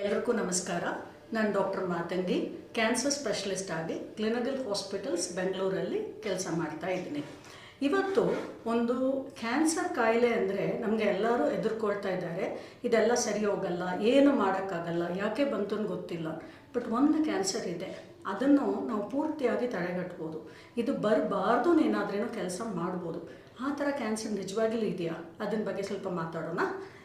ಎಲ್ಲರಿಗೂ ನಮಸ್ಕಾರ. ನಾನು ಡಾಕ್ಟರ್ ಮಾತಂಗಿ, ಕ್ಯಾನ್ಸರ್ ಸ್ಪೆಷಲಿಸ್ಟ್ ಆಗಿ ಕ್ಲಿನಿಕಲ್ ಹಾಸ್ಪಿಟಲ್ಸ್ ಬೆಂಗಳೂರಲ್ಲಿ ಕೆಲಸ ಮಾಡ್ತಾ ಇದ್ದೀನಿ. ಇವತ್ತು ಒಂದು ಕ್ಯಾನ್ಸರ್ ಕಾಯಿಲೆ ಅಂದರೆ ನಮಗೆ ಎಲ್ಲರೂ ಎದುರ್ಕೊಳ್ತಾ ಇದ್ದಾರೆ. ಇದೆಲ್ಲ ಸರಿ ಹೋಗಲ್ಲ, ಏನು ಮಾಡೋಕ್ಕಾಗಲ್ಲ, ಯಾಕೆ ಬಂತು ಗೊತ್ತಿಲ್ಲ. ಬಟ್ ಒಂದು ಕ್ಯಾನ್ಸರ್ ಇದೆ. ಅದನ್ನು ನಾವು ಪೂರ್ತಿಯಾಗಿ ತಡೆಗಟ್ಬೋದು. ಇದು ಬರಬಾರ್ದು ಏನಾದ್ರೂ ಕೆಲಸ ಮಾಡ್ಬೋದು. ಆ ಥರ ಕ್ಯಾನ್ಸರ್ ನಿಜವಾಗಲೂ ಇದೆಯಾ? ಅದನ್ನ ಬಗ್ಗೆ ಸ್ವಲ್ಪ ಮಾತಾಡೋಣ.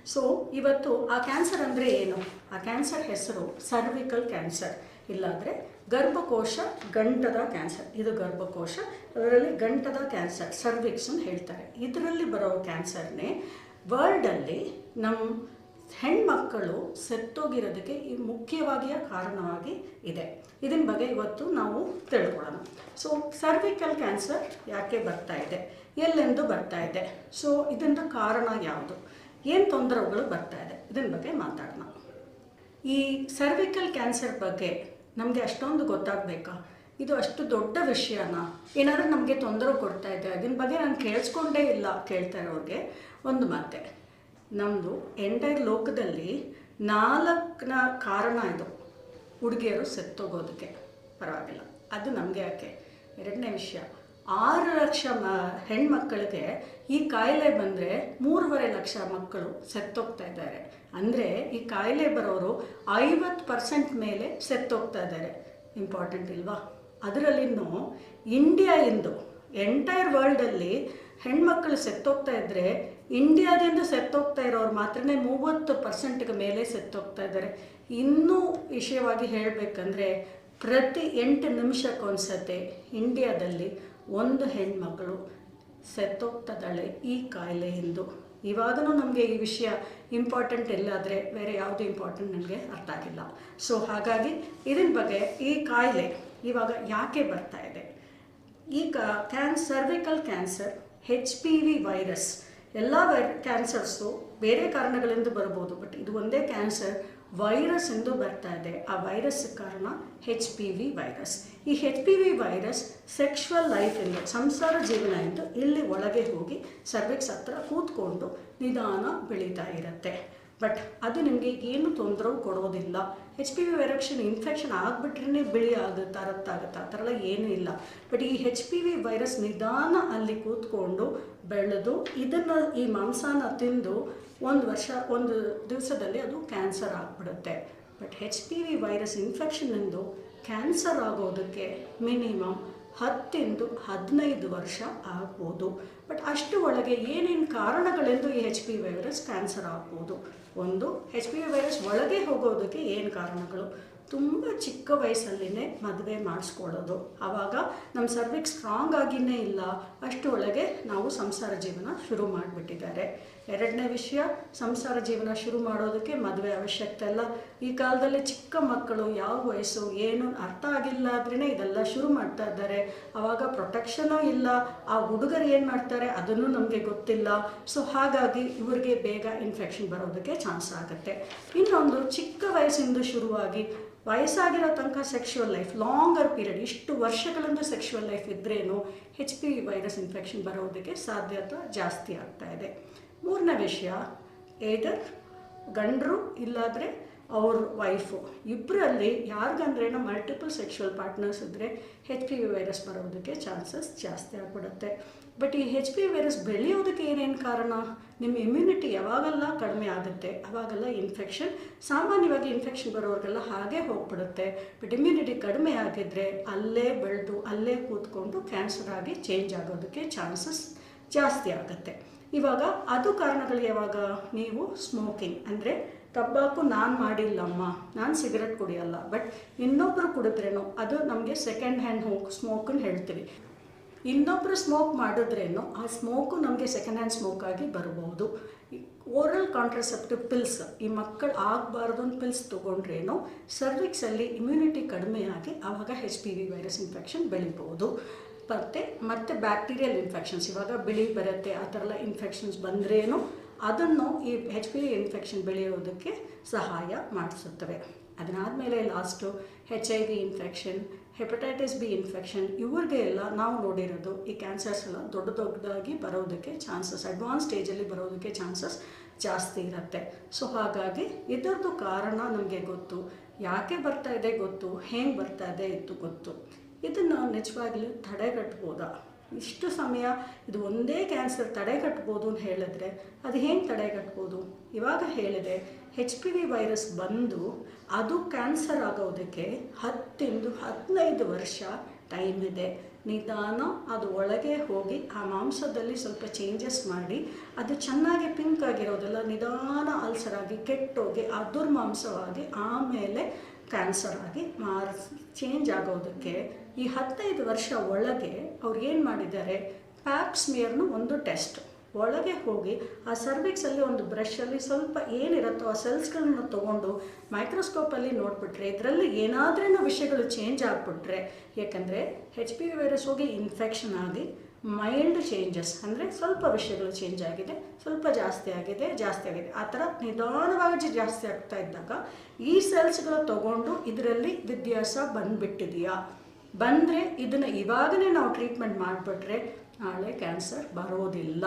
ಸೊ ಇವತ್ತು ಆ ಕ್ಯಾನ್ಸರ್ ಅಂದರೆ ಏನು? ಆ ಕ್ಯಾನ್ಸರ್ ಹೆಸರು ಸರ್ವಿಕಲ್ ಕ್ಯಾನ್ಸರ್ ಇಲ್ಲಾಂದರೆ ಗರ್ಭಕೋಶ ಗಂಟದ ಕ್ಯಾನ್ಸರ್. ಇದು ಗರ್ಭಕೋಶ, ಅದರಲ್ಲಿ ಗಂಟದ ಕ್ಯಾನ್ಸರ್ ಸರ್ವಿಕ್ಸ್ ಅಂತ ಹೇಳ್ತಾರೆ. ಇದರಲ್ಲಿ ಬರೋ ಕ್ಯಾನ್ಸರ್ನೇ ವರ್ಲ್ಡಲ್ಲಿ ನಮ್ಮ ಹೆಣ್ಮಕ್ಕಳು ಸೆತ್ತೋಗಿರೋದಕ್ಕೆ ಈ ಮುಖ್ಯವಾಗಿಯ ಕಾರಣವಾಗಿ ಇದೆ. ಇದನ್ನ ಬಗ್ಗೆ ಇವತ್ತು ನಾವು ತಿಳ್ಕೊಳ್ಳೋಣ. ಸೊ ಸರ್ವಿಕಲ್ ಕ್ಯಾನ್ಸರ್ ಯಾಕೆ ಬರ್ತಾ ಇದೆ? ಎಲ್ಲೆಂದು ಬರ್ತಾ ಇದೆ? ಸೊ ಇದರಿಂದ ಕಾರಣ ಯಾವುದು? ಏನು ತೊಂದರೆಗಳು ಬರ್ತಾ ಇದೆ? ಇದನ್ನ ಬಗ್ಗೆ ಮಾತಾಡೋಣ. ಈ ಸರ್ವಿಕಲ್ ಕ್ಯಾನ್ಸರ್ ಬಗ್ಗೆ ನಮಗೆ ಅಷ್ಟೊಂದು ಗೊತ್ತಾಗಬೇಕಾ? ಇದು ಅಷ್ಟು ದೊಡ್ಡ ವಿಷಯನ? ಏನಾದರೂ ನಮಗೆ ತೊಂದರೆ ಕೊಡ್ತಾ ಇದೆ? ಅದನ್ನ ಬಗ್ಗೆ ನಾನು ಕೇಳಿಸ್ಕೊಂಡೇ ಇಲ್ಲ ಕೇಳ್ತಾ ಇರೋರಿಗೆ ಒಂದು ಮಾತೆ. ನಮ್ಮದು ಎಂಟೈರ್ ಲೋಕದಲ್ಲಿ ನಾಲ್ಕನ ಕಾರಣ ಇದು. ಹುಡುಗಿಯರು ಸತ್ತೋಗೋದಕ್ಕೆ ಪರವಾಗಿಲ್ಲ. ಅದು ನಮಗೆ ಯಾಕೆ? ಎರಡನೇ ವಿಷಯ. ಆರು ಲಕ್ಷ ಮ ಹೆಣ್ಮಕ್ಕಳಿಗೆ ಈ ಕಾಯಿಲೆ ಬಂದರೆ ಮೂರುವರೆ ಲಕ್ಷ ಮಕ್ಕಳು ಸತ್ತೋಗ್ತಾ ಇದ್ದಾರೆ. ಅಂದರೆ ಈ ಕಾಯಿಲೆ ಬರೋರು ಐವತ್ತು ಪರ್ಸೆಂಟ್ ಮೇಲೆ ಸತ್ತೋಗ್ತಾ ಇದ್ದಾರೆ. ಇಂಪಾರ್ಟೆಂಟ್ ಇಲ್ವಾ? ಅದರಲ್ಲಿನೂ ಇಂಡಿಯಾ ಇಂದು ಎಂಟೈರ್ ವರ್ಲ್ಡಲ್ಲಿ ಹೆಣ್ಮಕ್ಕಳು ಸತ್ತೋಗ್ತಾ ಇದ್ದರೆ ಇಂಡಿಯಾದಿಂದ ಸತ್ತೋಗ್ತಾ ಇರೋರು ಮಾತ್ರ ಮೂವತ್ತು ಪರ್ಸೆಂಟ್ಗೆ ಮೇಲೆ ಸತ್ತೋಗ್ತಾ ಇದ್ದಾರೆ. ಇನ್ನೂ ವಿಷಯವಾಗಿ ಹೇಳಬೇಕಂದ್ರೆ, ಪ್ರತಿ ಎಂಟು ನಿಮಿಷಕ್ಕೊಂದ್ಸತಿ ಇಂಡಿಯಾದಲ್ಲಿ ಒಂದು ಹೆಣ್ಮಗಳು ಸತ್ತೋಗ್ತದಾಳೆ ಈ ಕಾಯಿಲೆ ಎಂದು. ಇವಾಗಲೂ ನಮಗೆ ಈ ವಿಷಯ ಇಂಪಾರ್ಟೆಂಟ್ ಇಲ್ಲಾದರೆ ಬೇರೆ ಯಾವುದು ಇಂಪಾರ್ಟೆಂಟ್ ನನಗೆ ಅರ್ಥ ಆಗಿಲ್ಲ. ಸೊ ಹಾಗಾಗಿ ಇದರ ಬಗ್ಗೆ ಈ ಕಾಯಿಲೆ ಇವಾಗ ಯಾಕೆ ಬರ್ತಾ ಇದೆ? ಈಗ can cervical cancer H P V virus ಎಲ್ಲ ಕ್ಯಾನ್ಸರ್ಸು ಬೇರೆ ಕಾರಣಗಳಿಂದ ಬರ್ಬೋದು ಬಟ್ ಇದು ಒಂದೇ ಕ್ಯಾನ್ಸರ್ ವೈರಸ್ ಎಂದು ಬರ್ತಾ ಇದೆ. ಆ ವೈರಸ್ ಕಾರಣ ಹೆಚ್ ಪಿ ವಿ ವೈರಸ್ ಈ H P V virus sexual ಲೈಫಿಂದ ಸಂಸಾರ ಜೀವನ ಎಂದು ಇಲ್ಲಿ ಒಳಗೆ ಹೋಗಿ ಸರ್ವಿಕ್ಸ್ ಹತ್ರ ಕೂತ್ಕೊಂಡು ನಿಧಾನ ಬೆಳೀತಾ ಇರುತ್ತೆ. ಬಟ್ ಅದು ನಿಮಗೆ ಏನು ತೊಂದರೆ ಕೊಡೋದಿಲ್ಲ. ಹೆಚ್ ಪಿ ವಿ ವೈರಕ್ಷನ್ ಇನ್ಫೆಕ್ಷನ್ ಆಗಿಬಿಟ್ರೇ ಬಿಳಿ ಆಗುತ್ತೆ ರತ್ತಾಗುತ್ತೆ ಆ ಥರ ಎಲ್ಲ ಏನೂ ಇಲ್ಲ. ಬಟ್ ಈ ಹೆಚ್ ಪಿ ವಿ ವೈರಸ್ ನಿಧಾನ ಅಲ್ಲಿ ಕೂತ್ಕೊಂಡು ಬೆಳೆದು ಇದನ್ನು ಈ ಮಾಂಸನ ತಿಂದು ಒಂದು ವರ್ಷ, ಒಂದು ದಿವಸದಲ್ಲಿ ಅದು ಕ್ಯಾನ್ಸರ್ ಆಗಿಬಿಡುತ್ತೆ. But H P V virus ಇನ್ಫೆಕ್ಷನಿಂದು cancer ಆಗೋದಕ್ಕೆ ಮಿನಿಮಮ್ ಹತ್ತಿಂದು ಹದಿನೈದು ವರ್ಷ ಆಗ್ಬೋದು. ಬಟ್ ಅಷ್ಟು ಒಳಗೆ ಏನೇನು ಕಾರಣಗಳೆಂದು ಈ ಹೆಚ್ ಪಿ ವೈರಸ್ ಕ್ಯಾನ್ಸರ್ ಆಗ್ಬೋದು? ಒಂದು ಹೆಚ್ ಪಿ ವೈರಸ್ ಒಳಗೆ ಹೋಗೋದಕ್ಕೆ ಏನು ಕಾರಣಗಳು? ತುಂಬ ಚಿಕ್ಕ ವಯಸ್ಸಲ್ಲಿನೇ ಮದುವೆ ಮಾಡಿಸ್ಕೊಳ್ಳೋದು. ಆವಾಗ ನಮ್ಮ ಸರ್ವಿಕ್ ಸ್ಟ್ರಾಂಗ್ ಆಗಿನೇ ಇಲ್ಲ. ಅಷ್ಟು ಒಳಗೆ ನಾವು ಸಂಸಾರ ಜೀವನ ಶುರು ಮಾಡಿಬಿಟ್ಟಿದ್ದಾರೆ. ಎರಡನೇ ವಿಷಯ, ಸಂಸಾರ ಜೀವನ ಶುರು ಮಾಡೋದಕ್ಕೆ ಮದುವೆ ಅವಶ್ಯಕತೆ ಅಲ್ಲ. ಈ ಕಾಲದಲ್ಲಿ ಚಿಕ್ಕ ಮಕ್ಕಳು ಯಾವ ವಯಸ್ಸು, ಏನು ಅರ್ಥ ಆಗಿಲ್ಲ ಆದ್ರೇ ಇದೆಲ್ಲ ಶುರು ಮಾಡ್ತಾ ಇದ್ದಾರೆ. ಆವಾಗ ಪ್ರೊಟೆಕ್ಷನೂ ಇಲ್ಲ. ಆ ಹುಡುಗರು ಏನು ಮಾಡ್ತಾರೆ? ಅದನ್ನು ನಮಗೆ ಗೊತ್ತಿಲ್ಲ. ಸೊ ಹಾಗಾಗಿ ಇವ್ರಿಗೆ ಬೇಗ ಇನ್ಫೆಕ್ಷನ್ ಬರೋದಕ್ಕೆ ಚಾನ್ಸ್ ಆಗುತ್ತೆ. ಇನ್ನೊಂದು, ಚಿಕ್ಕ ವಯಸ್ಸಿಂದ ಶುರುವಾಗಿ ವಯಸ್ಸಾಗಿರೋ ತನಕ ಸೆಕ್ಷುವಲ್ ಲೈಫ್ ಲಾಂಗರ್ ಪೀರಿಯಡ್ ಇಷ್ಟು ವರ್ಷಗಳಿಂದ ಸೆಕ್ಷುವಲ್ ಲೈಫ್ ಇದ್ರೇನು ಹೆಚ್ ಪಿ ವೈರಸ್ ಇನ್ಫೆಕ್ಷನ್ ಬರೋದಕ್ಕೆ ಸಾಧ್ಯತೆ ಜಾಸ್ತಿ ಆಗ್ತಾ ಇದೆ. ಮೂರನೇ ವಿಷಯ ಏದರ್ ಗಂಡರು ಇಲ್ಲಾದರೆ ಅವ್ರ ವೈಫು. ಇಬ್ಬರಲ್ಲಿ ಯಾರಿಗಂದ್ರೇನು ಮಲ್ಟಿಪಲ್ ಸೆಕ್ಷುವಲ್ ಪಾರ್ಟ್ನರ್ಸ್ ಇದ್ದರೆ ಹೆಚ್ ಪಿ ವಿ ವೈರಸ್ ಬರೋದಕ್ಕೆ ಚಾನ್ಸಸ್ ಜಾಸ್ತಿ ಆಗಿಬಿಡುತ್ತೆ. ಬಟ್ ಈ ಹೆಚ್ ಪಿ ವಿ ವೈರಸ್ ಬೆಳೆಯೋದಕ್ಕೆ ಏನೇನು ಕಾರಣ? ನಿಮ್ಮ ಇಮ್ಯುನಿಟಿ ಯಾವಾಗೆಲ್ಲ ಕಡಿಮೆ ಆಗುತ್ತೆ, ಅವಾಗೆಲ್ಲ ಇನ್ಫೆಕ್ಷನ್ ಸಾಮಾನ್ಯವಾಗಿ ಇನ್ಫೆಕ್ಷನ್ ಬರೋರಿಗೆಲ್ಲ ಹಾಗೆ ಹೋಗ್ಬಿಡುತ್ತೆ. ಬಟ್ ಇಮ್ಯುನಿಟಿ ಕಡಿಮೆ ಆಗಿದ್ದರೆ ಅಲ್ಲೇ ಬೆಳೆದು, ಅಲ್ಲೇ ಕೂತ್ಕೊಂಡು ಕ್ಯಾನ್ಸರ್ ಆಗಿ ಚೇಂಜ್ ಆಗೋದಕ್ಕೆ ಚಾನ್ಸಸ್ ಜಾಸ್ತಿ ಆಗುತ್ತೆ. ಇವಾಗ ಅದು ಕಾರಣಗಳು ಯಾವಾಗ? ನೀವು ಸ್ಮೋಕಿಂಗ್ ಅಂದರೆ ತಂಬಾಕು ನಾನು ಮಾಡಿಲ್ಲಮ್ಮ. ನಾನು ಸಿಗರೆಟ್ ಕುಡಿಯಲ್ಲ. ಬಟ್ ಇನ್ನೊಬ್ಬರು ಕುಡಿದ್ರೇನು, ಅದು ನಮಗೆ ಸೆಕೆಂಡ್ ಹ್ಯಾಂಡ್ ಹೋಗಿ ಸ್ಮೋಕನ್ನು ಹೇಳ್ತೀವಿ. ಇನ್ನೊಬ್ಬರು ಸ್ಮೋಕ್ ಮಾಡಿದ್ರೇನು, ಆ ಸ್ಮೋಕು ನಮಗೆ ಸೆಕೆಂಡ್ ಹ್ಯಾಂಡ್ ಸ್ಮೋಕ್ ಆಗಿ ಬರ್ಬೋದು. ಓರಲ್ ಕಾಂಟ್ರಸೆಪ್ಟಿವ್ ಪಿಲ್ಸ್ ಈ ಮಕ್ಕಳು ಆಗಬಾರ್ದು ಅಂತ ಪಿಲ್ಸ್ ತೊಗೊಂಡ್ರೇನು ಸರ್ವಿಕ್ಸಲ್ಲಿ ಇಮ್ಯುನಿಟಿ ಕಡಿಮೆ ಆಗಿ ಆವಾಗ H P V virus infection ಬೆಳಿಬೋದು. ಮತ್ತು ಮತ್ತು ಬ್ಯಾಕ್ಟೀರಿಯಲ್ ಇನ್ಫೆಕ್ಷನ್ಸ್ ಇವಾಗ ಬಿಳಿ ಬರುತ್ತೆ, ಆ ಥರ ಎಲ್ಲ ಇನ್ಫೆಕ್ಷನ್ಸ್ ಬಂದ್ರೇನು ಅದನ್ನು ಈ ಹೆಚ್ ಪಿ ಇನ್ಫೆಕ್ಷನ್ ಬೆಳೆಯೋದಕ್ಕೆ ಸಹಾಯ ಮಾಡಿಸುತ್ತವೆ. ಅದನ್ನಾದಮೇಲೆ last H I V infection hepatitis B infection ಇವ್ರಿಗೆ ಎಲ್ಲ ನಾವು ನೋಡಿರೋದು ಈ ಕ್ಯಾನ್ಸರ್ಸ್ ಎಲ್ಲ ದೊಡ್ಡ ದೊಡ್ಡದಾಗಿ ಬರೋದಕ್ಕೆ ಚಾನ್ಸಸ್ ಅಡ್ವಾನ್ಸ್ ಸ್ಟೇಜಲ್ಲಿ ಬರೋದಕ್ಕೆ ಚಾನ್ಸಸ್ ಜಾಸ್ತಿ ಇರುತ್ತೆ. ಸೊ ಹಾಗಾಗಿ ಇದರದ್ದು ಕಾರಣ ನಮಗೆ ಗೊತ್ತು. ಯಾಕೆ ಬರ್ತಾ ಇದೆ ಗೊತ್ತು? ಹೆಂಗೆ ಬರ್ತಾ ಇದೆ ಇತ್ತು ಗೊತ್ತು. ಇದನ್ನು ನಿಜವಾಗ್ಲೂ ತಡೆಗಟ್ಬೋದಾ? ಇಷ್ಟು ಸಮಯ ಇದು ಒಂದೇ ಕ್ಯಾನ್ಸರ್ ತಡೆಗಟ್ಬೋದು ಅಂತ ಹೇಳಿದ್ರೆ ಅದು ಹೆಂಗೆ ತಡೆಗಟ್ಬೋದು? ಇವಾಗ ಹೇಳಿದೆ ಹೆಚ್ ಪಿ ವಿ ವೈರಸ್ ಬಂದು ಅದು ಕ್ಯಾನ್ಸರ್ ಆಗೋದಕ್ಕೆ ಹತ್ತಿಂದು ಹದಿನೈದು ವರ್ಷ ಟೈಮ್ ಇದೆ. ನಿಧಾನ ಅದು ಒಳಗೆ ಹೋಗಿ ಆ ಮಾಂಸದಲ್ಲಿ ಸ್ವಲ್ಪ ಚೇಂಜಸ್ ಮಾಡಿ, ಅದು ಚೆನ್ನಾಗಿ ಪಿಂಕ್ ಆಗಿರೋದೆಲ್ಲ, ನಿಧಾನ ಅಲ್ಸರ್ ಆಗಿ ಕೆಟ್ಟೋಗಿ ಆ ದುರ್ಮಾಂಸವಾಗಿ ಆಮೇಲೆ ಕ್ಯಾನ್ಸರ್ ಆಗಿ ಮಾರ್ ಚೇಂಜ್ ಆಗೋದಕ್ಕೆ ಈ ಹತ್ತೈದು ವರ್ಷ ಒಳಗೆ ಅವ್ರು ಏನು ಮಾಡಿದ್ದಾರೆ? ಪ್ಯಾಪ್ಸ್ಮಿಯರ್ನು ಒಂದು ಟೆಸ್ಟ್ ಒಳಗೆ ಹೋಗಿ ಆ ಸರ್ವಿಕ್ಸಲ್ಲಿ ಒಂದು ಬ್ರಷಲ್ಲಿ ಸ್ವಲ್ಪ ಏನಿರುತ್ತೋ ಆ ಸೆಲ್ಸ್ಗಳನ್ನ ತೊಗೊಂಡು ಮೈಕ್ರೋಸ್ಕೋಪಲ್ಲಿ ನೋಡಿಬಿಟ್ರೆ ಇದರಲ್ಲಿ ಏನಾದ್ರೂ ವಿಷಯಗಳು ಚೇಂಜ್ ಆಗಿಬಿಟ್ರೆ ಯಾಕಂದರೆ ಹೆಚ್ ಪಿ ವಿ ವೈರಸ್ ಹೋಗಿ ಇನ್ಫೆಕ್ಷನ್ ಆಗಿ ಮೈಲ್ಡ್ ಚೇಂಜಸ್ ಅಂದರೆ ಸ್ವಲ್ಪ ವಿಷಯಗಳು ಚೇಂಜ್ ಆಗಿದೆ, ಸ್ವಲ್ಪ ಜಾಸ್ತಿ ಆಗಿದೆ ಜಾಸ್ತಿ ಆಗಿದೆ. ಆ ಥರ ನಿಧಾನವಾಗಿ ಜಾಸ್ತಿ ಆಗ್ತಾ ಇದ್ದಾಗ ಈ ಸೆಲ್ಸ್ಗಳು ತಗೊಂಡು ಇದರಲ್ಲಿ ವ್ಯತ್ಯಾಸ ಬಂದುಬಿಟ್ಟಿದೆಯಾ? ಬಂದರೆ ಇದನ್ನು ಇವಾಗಲೇ ನಾವು ಟ್ರೀಟ್ಮೆಂಟ್ ಮಾಡಿಬಿಟ್ರೆ ನಾಳೆ ಕ್ಯಾನ್ಸರ್ ಬರೋದಿಲ್ಲ.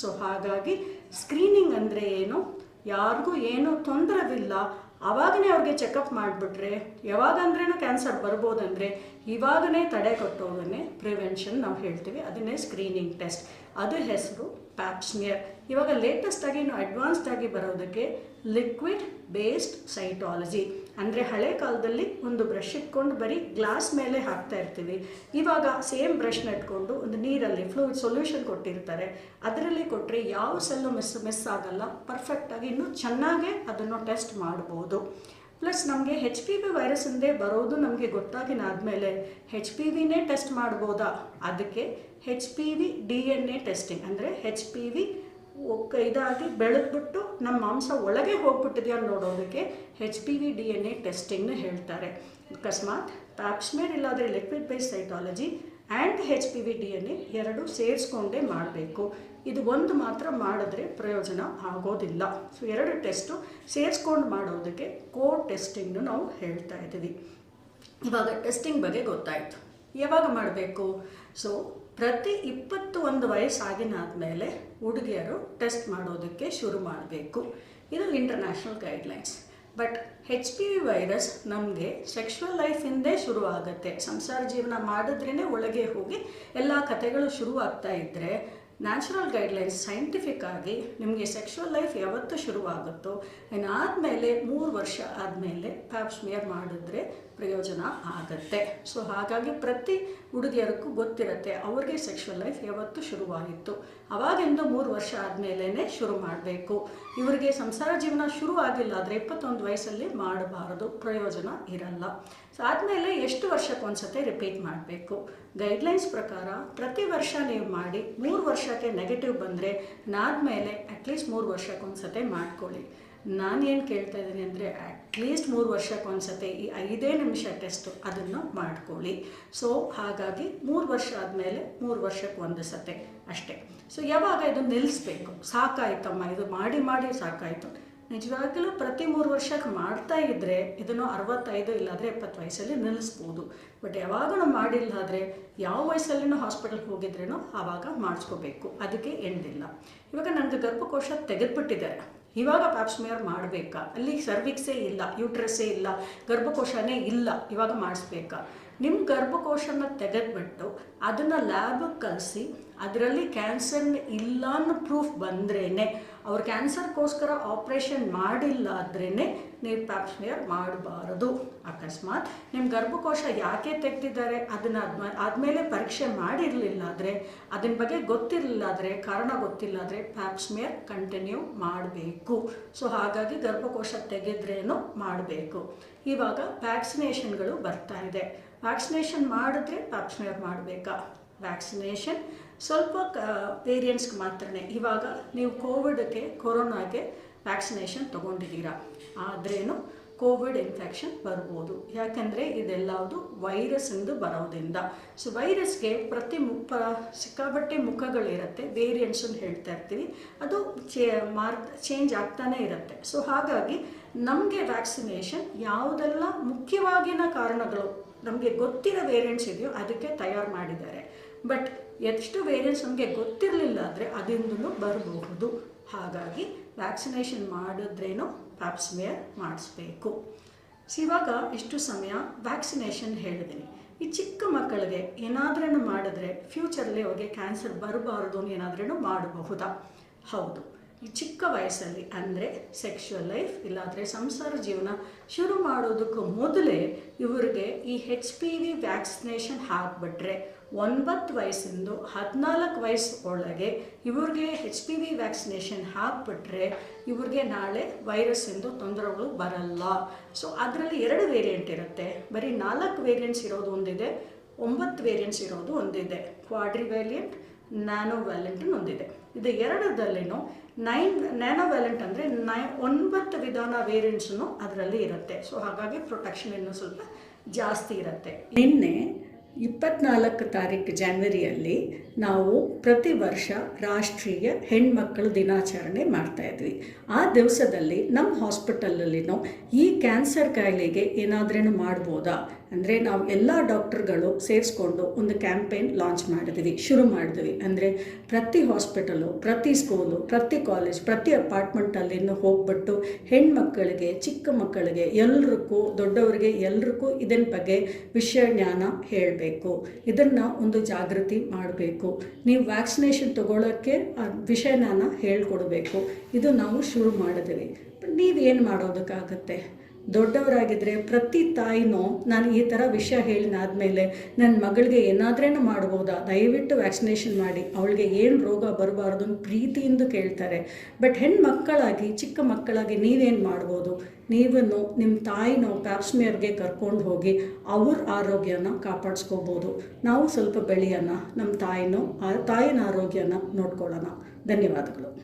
ಸೊ ಹಾಗಾಗಿ ಸ್ಕ್ರೀನಿಂಗ್ ಅಂದರೆ ಏನು? ಯಾರಿಗೂ ಏನೂ ತೊಂದರೆವಿಲ್ಲ. ಆವಾಗನೇ ಅವ್ರಿಗೆ ಚೆಕಪ್ ಮಾಡಿಬಿಟ್ರೆ, ಯಾವಾಗಂದ್ರೇನು ಕ್ಯಾನ್ಸರ್ ಬರ್ಬೋದಂದರೆ, ಇವಾಗನೇ ತಡೆ ಕಟ್ಟೋದನ್ನೇ ಪ್ರಿವೆನ್ಷನ್ ನಾವು ಹೇಳ್ತೀವಿ. ಅದನ್ನೇ ಸ್ಕ್ರೀನಿಂಗ್ ಟೆಸ್ಟ್ ಅದು ಹೆಸರು ಪ್ಯಾಪ್ಸ್ಮಿಯರ್ ಇವಾಗ ಲೇಟೆಸ್ಟಾಗಿ ಇನ್ನು ಅಡ್ವಾನ್ಸ್ಡ್ ಆಗಿ ಬರೋದಕ್ಕೆ ಲಿಕ್ವಿಡ್ ಬೇಸ್ಡ್ ಸೈಟಾಲಜಿ ಅಂದರೆ ಹಳೆ ಕಾಲದಲ್ಲಿ ಒಂದು ಬ್ರಷ್ ಇಟ್ಕೊಂಡು ಬರೀ ಗ್ಲಾಸ್ ಮೇಲೆ ಹಾಕ್ತಾ ಇರ್ತೀವಿ. ಇವಾಗ ಸೇಮ್ ಬ್ರಷ್ನ ಇಟ್ಕೊಂಡು ಒಂದು ನೀರಲ್ಲಿ ಫ್ಲೂಯಿಡ್ ಸೊಲ್ಯೂಷನ್ ಕೊಟ್ಟಿರ್ತಾರೆ. ಅದರಲ್ಲಿ ಕೊಟ್ಟರೆ ಯಾವ ಸೆಲ್ಲು ಮಿಸ್ ಮಿಸ್ ಆಗಲ್ಲ. ಪರ್ಫೆಕ್ಟಾಗಿ ಇನ್ನೂ ಚೆನ್ನಾಗೇ ಅದನ್ನು ಟೆಸ್ಟ್ ಮಾಡ್ಬೋದು. ಪ್ಲಸ್ ನಮಗೆ ಹೆಚ್ ಪಿ ವಿ ವೈರಸ್ಸಿಂದೇ ಬರೋದು ನಮಗೆ ಗೊತ್ತಾಗಿನಾದ್ಮೇಲೆ ಹೆಚ್ ಪಿ ವಿನೇ ಟೆಸ್ಟ್ ಮಾಡ್ಬೋದಾ? ಅದಕ್ಕೆ H P V D N A testing ಅಂದರೆ ಹೆಚ್ ಪಿ ವಿ ಇದಾಗಿ ಬೆಳೆದ್ಬಿಟ್ಟು ನಮ್ಮ ಮಾಂಸ ಒಳಗೆ ಹೋಗ್ಬಿಟ್ಟಿದೆಯಾ ನೋಡೋದಕ್ಕೆ H P V D N A ಟೆಸ್ಟಿಂಗ್ನ ಹೇಳ್ತಾರೆ. ಅಕಸ್ಮಾತ್ ಪ್ಯಾಪ್ಸ್ಮೇರ್ ಇಲ್ಲಾದರೆ liquid base cytology and H P V D N A ಎರಡು ಸೇರಿಸ್ಕೊಂಡೇ ಮಾಡಬೇಕು. ಇದು ಒಂದು ಮಾತ್ರ ಮಾಡಿದ್ರೆ ಪ್ರಯೋಜನ ಆಗೋದಿಲ್ಲ. ಸೊ ಎರಡು ಟೆಸ್ಟು ಸೇರಿಸ್ಕೊಂಡು ಮಾಡೋದಕ್ಕೆ ಕೋ ಟೆಸ್ಟಿಂಗ್ನು ನಾವು ಹೇಳ್ತಾ ಇದ್ದೀವಿ. ಇವಾಗ ಟೆಸ್ಟಿಂಗ್ ಬಗ್ಗೆ ಗೊತ್ತಾಯಿತು. ಯಾವಾಗ ಮಾಡಬೇಕು? ಸೊ ಪ್ರತಿ ಇಪ್ಪತ್ತು ಒಂದು ವಯಸ್ಸಾಗಿನಾದ್ಮೇಲೆ ಹುಡುಗಿಯರು ಟೆಸ್ಟ್ ಮಾಡೋದಕ್ಕೆ ಶುರು ಮಾಡಬೇಕು. ಇದು international guidelines but H P V virus ನಮಗೆ ಸೆಕ್ಷುವಲ್ ಲೈಫಿಂದೇ ಶುರುವಾಗುತ್ತೆ. ಸಂಸಾರ ಜೀವನ ಮಾಡಿದ್ರೇ ಒಳಗೆ ಹೋಗಿ ಎಲ್ಲ ಕಥೆಗಳು ಶುರು ಆಗ್ತಾ ಇದ್ದರೆ ನ್ಯಾಚುರಲ್ ಗೈಡ್ಲೈನ್ಸ್ ಸೈಂಟಿಫಿಕ್ ಆಗಿ ನಿಮಗೆ ಸೆಕ್ಷುವಲ್ ಲೈಫ್ ಯಾವತ್ತು ಶುರುವಾಗುತ್ತೋ ಇನ್ನಾದಮೇಲೆ ಮೂರು ವರ್ಷ ಆದಮೇಲೆ ಪ್ಯಾಪ್ ಸ್ಮಿಯರ್ ಮಾಡಿದ್ರೆ ಪ್ರಯೋಜನ ಆಗುತ್ತೆ. ಸೊ ಹಾಗಾಗಿ ಪ್ರತಿ ಹುಡುಗಿಯರಿಗೂ ಗೊತ್ತಿರುತ್ತೆ ಅವ್ರಿಗೆ ಸೆಕ್ಷುವಲ್ ಲೈಫ್ ಯಾವತ್ತು ಶುರುವಾಗಿತ್ತು. ಅವಾಗಿಂದ ಮೂರು ವರ್ಷ ಆದಮೇಲೆ ಶುರು ಮಾಡಬೇಕು. ಇವರಿಗೆ ಸಂಸಾರ ಜೀವನ ಶುರು ಆಗಿಲ್ಲ ಆದರೆ ಇಪ್ಪತ್ತೊಂದು ವಯಸ್ಸಲ್ಲಿ ಮಾಡಬಾರದು, ಪ್ರಯೋಜನ ಇರಲ್ಲ. ಸೊ ಆದಮೇಲೆ ಎಷ್ಟು ವರ್ಷಕ್ಕೆ ವರ್ಷಕ್ಕೊಂದ್ಸತಿ ರಿಪೀಟ್ ಮಾಡಬೇಕು? ಗೈಡ್ಲೈನ್ಸ್ ಪ್ರಕಾರ ಪ್ರತಿ ವರ್ಷ ನೀವು ಮಾಡಿ ಮೂರು ವರ್ಷಕ್ಕೆ ನೆಗೆಟಿವ್ ಬಂದರೆ ನಾದಮೇಲೆ ಅಟ್ಲೀಸ್ಟ್ ಮೂರು ವರ್ಷಕ್ಕೆ ವರ್ಷಕ್ಕೊಂದ್ಸತಿ ಮಾಡ್ಕೊಳ್ಳಿ. ನಾನು ಏನು ಕೇಳ್ತಾ ಇದ್ದೀನಿ ಅಂದರೆ ಅಟ್ಲೀಸ್ಟ್ ಮೂರು ವರ್ಷಕ್ಕೆ ವರ್ಷಕ್ಕೊಂದ್ಸತಿ ಈ ಐದೇ ನಿಮಿಷ ಟೆಸ್ಟು ಅದನ್ನು ಮಾಡ್ಕೊಳ್ಳಿ. ಸೊ ಹಾಗಾಗಿ ಮೂರು ವರ್ಷ ಆದಮೇಲೆ ಮೂರು ವರ್ಷಕ್ಕೆ ಒಂದು ಸತೆ ಅಷ್ಟೇ. ಸೊ ಯಾವಾಗ ಇದು ನಿಲ್ಲಿಸ್ಬೇಕು ಸಾಕಾಯ್ತಮ್ಮ, ಇದು ಮಾಡಿ ಮಾಡಿ ಸಾಕಾಯಿತು. ನಿಜವಾಗ್ಲೂ ಪ್ರತಿ ಮೂರು ವರ್ಷಕ್ಕೆ ಮಾಡ್ತಾ ಇದ್ದರೆ ಇದನ್ನು ಅರವತ್ತೈದು ಇಲ್ಲಾದರೆ ಎಪ್ಪತ್ತು ವಯಸ್ಸಲ್ಲಿ ನಿಲ್ಲಿಸ್ಬೋದು. ಬಟ್ ಯಾವಾಗಲೂ ಮಾಡಿಲ್ಲ ಆದರೆ ಯಾವ ವಯಸ್ಸಲ್ಲಿನೂ ಹಾಸ್ಪಿಟಲ್ಗೆ ಹೋಗಿದ್ರೇನೋ ಆವಾಗ ಮಾಡಿಸ್ಕೋಬೇಕು. ಅದಕ್ಕೆ ಎಂಡಿಲ್ಲ. ಇವಾಗ ನನಗೆ ಗರ್ಭಕೋಶ ತೆಗೆದುಬಿಟ್ಟಿದ್ದಾರೆ ಇವಾಗ ಪ್ಯಾಪ್ಸ್ಮಿಯರ್ ಮಾಡಬೇಕಾ? ಅಲ್ಲಿ ಸರ್ವಿಕ್ಸೇ ಇಲ್ಲ ಯೂಟ್ರಸ್ಸೇ ಇಲ್ಲ, ಗರ್ಭಕೋಶನೇ ಇಲ್ಲ ಇವಾಗ ಮಾಡಿಸ್ಬೇಕಾ? ನಿಮ್ಮ ಗರ್ಭಕೋಶನ ತೆಗೆದುಬಿಟ್ಟು ಅದನ್ನು ಲ್ಯಾಬಿಗೆ ಕಳಿಸಿ ಅದರಲ್ಲಿ ಕ್ಯಾನ್ಸರ್ ಇಲ್ಲ ಅನ್ನೋ ಪ್ರೂಫ್ ಬಂದ್ರೇ ಅವ್ರು ಕ್ಯಾನ್ಸರ್ಗೋಸ್ಕರ ಆಪ್ರೇಷನ್ ಮಾಡಿಲ್ಲ ಆದ್ರೇ ನೀವು ಪ್ಯಾಪ್ಸ್ಮಿಯರ್ ಮಾಡಬಾರದು. ಅಕಸ್ಮಾತ್ ನಿಮ್ಮ ಗರ್ಭಕೋಶ ಯಾಕೆ ತೆಗೆದಿದ್ದಾರೆ? ಅದನ್ನು ಅದ್ಮ, ಆದಮೇಲೆ ಪರೀಕ್ಷೆ ಮಾಡಿರಲಿಲ್ಲ ಆದರೆ ಅದನ್ನ ಬಗ್ಗೆ ಗೊತ್ತಿರಲಿಲ್ಲ ಆದರೆ, ಕಾರಣ ಗೊತ್ತಿಲ್ಲ ಆದರೆ ಪ್ಯಾಪ್ಸ್ಮಿಯರ್ ಕಂಟಿನ್ಯೂ ಮಾಡಬೇಕು. ಸೊ ಹಾಗಾಗಿ ಗರ್ಭಕೋಶ ತೆಗೆದ್ರೇನು ಮಾಡಬೇಕು. ಇವಾಗ ವ್ಯಾಕ್ಸಿನೇಷನ್ಗಳು ಬರ್ತಾ ಇದೆ. ವ್ಯಾಕ್ಸಿನೇಷನ್ ಮಾಡಿದ್ರೆ ಪ್ಯಾಪ್ಸ್ಮಿಯರ್ ಮಾಡಬೇಕಾ? ವ್ಯಾಕ್ಸಿನೇಷನ್ ಸ್ವಲ್ಪ ಕ ವೇರಿಯಂಟ್ಸ್ಗೆ ಮಾತ್ರನೇ. ಇವಾಗ ನೀವು ಕೋವಿಡ್ಗೆ ಕೊರೋನಾಗೆ ವ್ಯಾಕ್ಸಿನೇಷನ್ ತೊಗೊಂಡಿದ್ದೀರಾ. ಆದ್ರೇನು ಕೋವಿಡ್ ಇನ್ಫೆಕ್ಷನ್ ಬರ್ಬೋದು. ಯಾಕಂದರೆ ಇದೆಲ್ಲವುದು ಎಂದು ಬರೋದ್ರಿಂದ. ಸೊ ವೈರಸ್ಗೆ ಪ್ರತಿ ಮುಖ ಸಿಕ್ಕಾಬಟ್ಟೆ ಮುಖಗಳಿರುತ್ತೆ. ವೇರಿಯಂಟ್ಸ್ ಅಂತ ಹೇಳ್ತಾ ಇರ್ತೀವಿ. ಅದು ಚೇ ಮಾರ್ ಚೇಂಜ್ ಆಗ್ತಾನೇ ಇರುತ್ತೆ. ಸೊ ಹಾಗಾಗಿ ನಮಗೆ ವ್ಯಾಕ್ಸಿನೇಷನ್ ಯಾವುದೆಲ್ಲ ಮುಖ್ಯವಾಗಿನ ಕಾರಣಗಳು ನಮಗೆ ಗೊತ್ತಿರೋ ವೇರಿಯಂಟ್ಸ್ ಇದೆಯೋ ಅದಕ್ಕೆ ತಯಾರು ಮಾಡಿದ್ದಾರೆ. ಬಟ್ ಎಷ್ಟು ವೇರಿಯನ್ಸ್ ನಮಗೆ ಗೊತ್ತಿರಲಿಲ್ಲ ಅಂದರೆ ಅದರಿಂದಲೂ ಬರಬಹುದು. ಹಾಗಾಗಿ ವ್ಯಾಕ್ಸಿನೇಷನ್ ಮಾಡಿದ್ರೇನು ಪ್ಯಾಪ್ಸ್ಮೇರ್ ಮಾಡಿಸ್ಬೇಕು. ಇವಾಗ ಇಷ್ಟು ಸಮಯ ವ್ಯಾಕ್ಸಿನೇಷನ್ ಹೇಳಿದ್ದೀನಿ ಈ ಚಿಕ್ಕ ಮಕ್ಕಳಿಗೆ ಏನಾದ್ರೂ ಮಾಡಿದ್ರೆ ಫ್ಯೂಚರಲ್ಲಿ ಅವ್ರಿಗೆ ಕ್ಯಾನ್ಸರ್ ಬರಬಾರ್ದು ಏನಾದ್ರೂ ಮಾಡಬಹುದಾ? ಹೌದು. ಈ ಚಿಕ್ಕ ವಯಸ್ಸಲ್ಲಿ ಅಂದರೆ ಸೆಕ್ಷುವಲ್ ಲೈಫ್ ಇಲ್ಲಾಂದರೆ ಸಂಸಾರ ಜೀವನ ಶುರು ಮಾಡೋದಕ್ಕೂ ಮೊದಲೇ ಇವರಿಗೆ ಈ ಹೆಚ್ ಪಿ ವಿ ವ್ಯಾಕ್ಸಿನೇಷನ್ ಹಾಕ್ಬಿಟ್ರೆ ಒಂಬತ್ತು ವಯಸ್ಸಿಂದು ಹದಿನಾಲ್ಕು ವಯಸ್ಸು ಒಳಗೆ ಇವ್ರಿಗೆ ಹೆಚ್ ಪಿ ವಿ ವ್ಯಾಕ್ಸಿನೇಷನ್ ಹಾಕ್ಬಿಟ್ರೆ ಇವ್ರಿಗೆ ನಾಳೆ ವೈರಸ್ಸಿಂದು ತೊಂದರೆಗಳು ಬರಲ್ಲ. ಸೊ ಅದರಲ್ಲಿ ಎರಡು ವೇರಿಯಂಟ್ ಇರುತ್ತೆ. ಬರೀ ನಾಲ್ಕು ವೇರಿಯಂಟ್ಸ್ ಇರೋದು ಒಂದಿದೆ, ಒಂಬತ್ತು ವೇರಿಯಂಟ್ಸ್ ಇರೋದು ಒಂದಿದೆ. ಕ್ವಾಡ್ರಿ ವೇರಿಯಂಟ್ ನ್ಯಾನೋ ವ್ಯಾಲೆಂಟ್ ಒಂದಿದೆ. ಇದು ಎರಡರಲ್ಲಿನೂ ನೈನ್ ನ್ಯಾನೋ ವ್ಯಾಲೆಂಟ್ ಅಂದರೆ ನೈ ಒಂಬತ್ತು ವಿಧಾನ ವೇರಿಯಂಟ್ಸು ಅದರಲ್ಲಿ ಇರುತ್ತೆ. ಸೊ ಹಾಗಾಗಿ ಪ್ರೊಟೆಕ್ಷನ್ ಇನ್ನೂ ಸ್ವಲ್ಪ ಜಾಸ್ತಿ ಇರುತ್ತೆ. ನಿನ್ನೆ ಇಪ್ಪತ್ನಾಲ್ಕು ತಾರೀಕು ಜಾನ್ವರಿಯಲ್ಲಿ ನಾವು ಪ್ರತಿ ವರ್ಷ ರಾಷ್ಟ್ರೀಯ ಹೆಣ್ಮಕ್ಕಳ ದಿನಾಚರಣೆ ಮಾಡ್ತಾ ಇದ್ವಿ. ಆ ದಿವಸದಲ್ಲಿ ನಮ್ಮ ಹಾಸ್ಪಿಟಲಲ್ಲಿನೂ ಈ ಕ್ಯಾನ್ಸರ್ ಕಾಯಿಲೆಗೆ ಏನಾದ್ರೂ ಮಾಡ್ಬೋದಾ? ಅಂದರೆ ನಾವು ಎಲ್ಲ ಡಾಕ್ಟರ್ಗಳು ಸೇರಿಸ್ಕೊಂಡು ಒಂದು ಕ್ಯಾಂಪೇನ್ ಲಾಂಚ್ ಮಾಡಿದ್ವಿ, ಶುರು ಮಾಡಿದ್ವಿ. ಅಂದರೆ ಪ್ರತಿ ಹಾಸ್ಪಿಟಲು, ಪ್ರತಿ ಸ್ಕೂಲು, ಪ್ರತಿ ಕಾಲೇಜ್, ಪ್ರತಿ ಅಪಾರ್ಟ್ಮೆಂಟಲ್ಲಿನೂ ಹೋಗ್ಬಿಟ್ಟು ಹೆಣ್ಮಕ್ಕಳಿಗೆ ಚಿಕ್ಕ ಮಕ್ಕಳಿಗೆ, ಎಲ್ರಿಗೂ, ದೊಡ್ಡವರಿಗೆ ಎಲ್ರಿಗೂ ಇದನ್ನ ಬಗ್ಗೆ ವಿಷಯ ಜ್ಞಾನ ಹೇಳಬೇಕು. ಇದನ್ನು ಒಂದು ಜಾಗೃತಿ ಮಾಡಬೇಕು. ನೀವು ವ್ಯಾಕ್ಸಿನೇಷನ್ ತಗೊಳ್ಳೋಕ್ಕೆ ಆ ವಿಷಯ ಜ್ಞಾನ ಹೇಳ್ಕೊಡ್ಬೇಕು. ಇದು ನಾವು ಶುರು ಮಾಡಿದ್ವಿ. ನೀವೇನು ಮಾಡೋದಕ್ಕಾಗತ್ತೆ? ದೊಡ್ಡವರಾಗಿದ್ದರೆ ಪ್ರತಿ ತಾಯಿನೂ ನಾನು ಈ ಥರ ವಿಷಯ ಹೇಳಿನಾದ್ಮೇಲೆ ನನ್ನ ಮಗಳಿಗೆ ಏನಾದ್ರೇನು ಮಾಡ್ಬೋದಾ? ದಯವಿಟ್ಟು ವ್ಯಾಕ್ಸಿನೇಷನ್ ಮಾಡಿ. ಅವಳಿಗೆ ಏನು ರೋಗ ಬರಬಾರ್ದು ಪ್ರೀತಿಯಿಂದ ಕೇಳ್ತಾರೆ. ಬಟ್ ಹೆಣ್ಣು ಮಕ್ಕಳಾಗಿ ಚಿಕ್ಕ ಮಕ್ಕಳಾಗಿ ನೀವೇನು ಮಾಡ್ಬೋದು? ನೀವನ್ನು ನಿಮ್ಮ ತಾಯಿನೋ ಪ್ಯಾಪ್ಸ್ಮಿಯರ್ಗೆ ಕರ್ಕೊಂಡು ಹೋಗಿ ಅವ್ರ ಆರೋಗ್ಯನ ಕಾಪಾಡಿಸ್ಕೋಬೋದು. ನಾವು ಸ್ವಲ್ಪ ಬೆಳೆಯೋಣ. ನಮ್ಮ ತಾಯಿನೋ, ಆ ತಾಯಿನ ಆರೋಗ್ಯನ ನೋಡ್ಕೊಳ್ಳೋಣ. ಧನ್ಯವಾದಗಳು.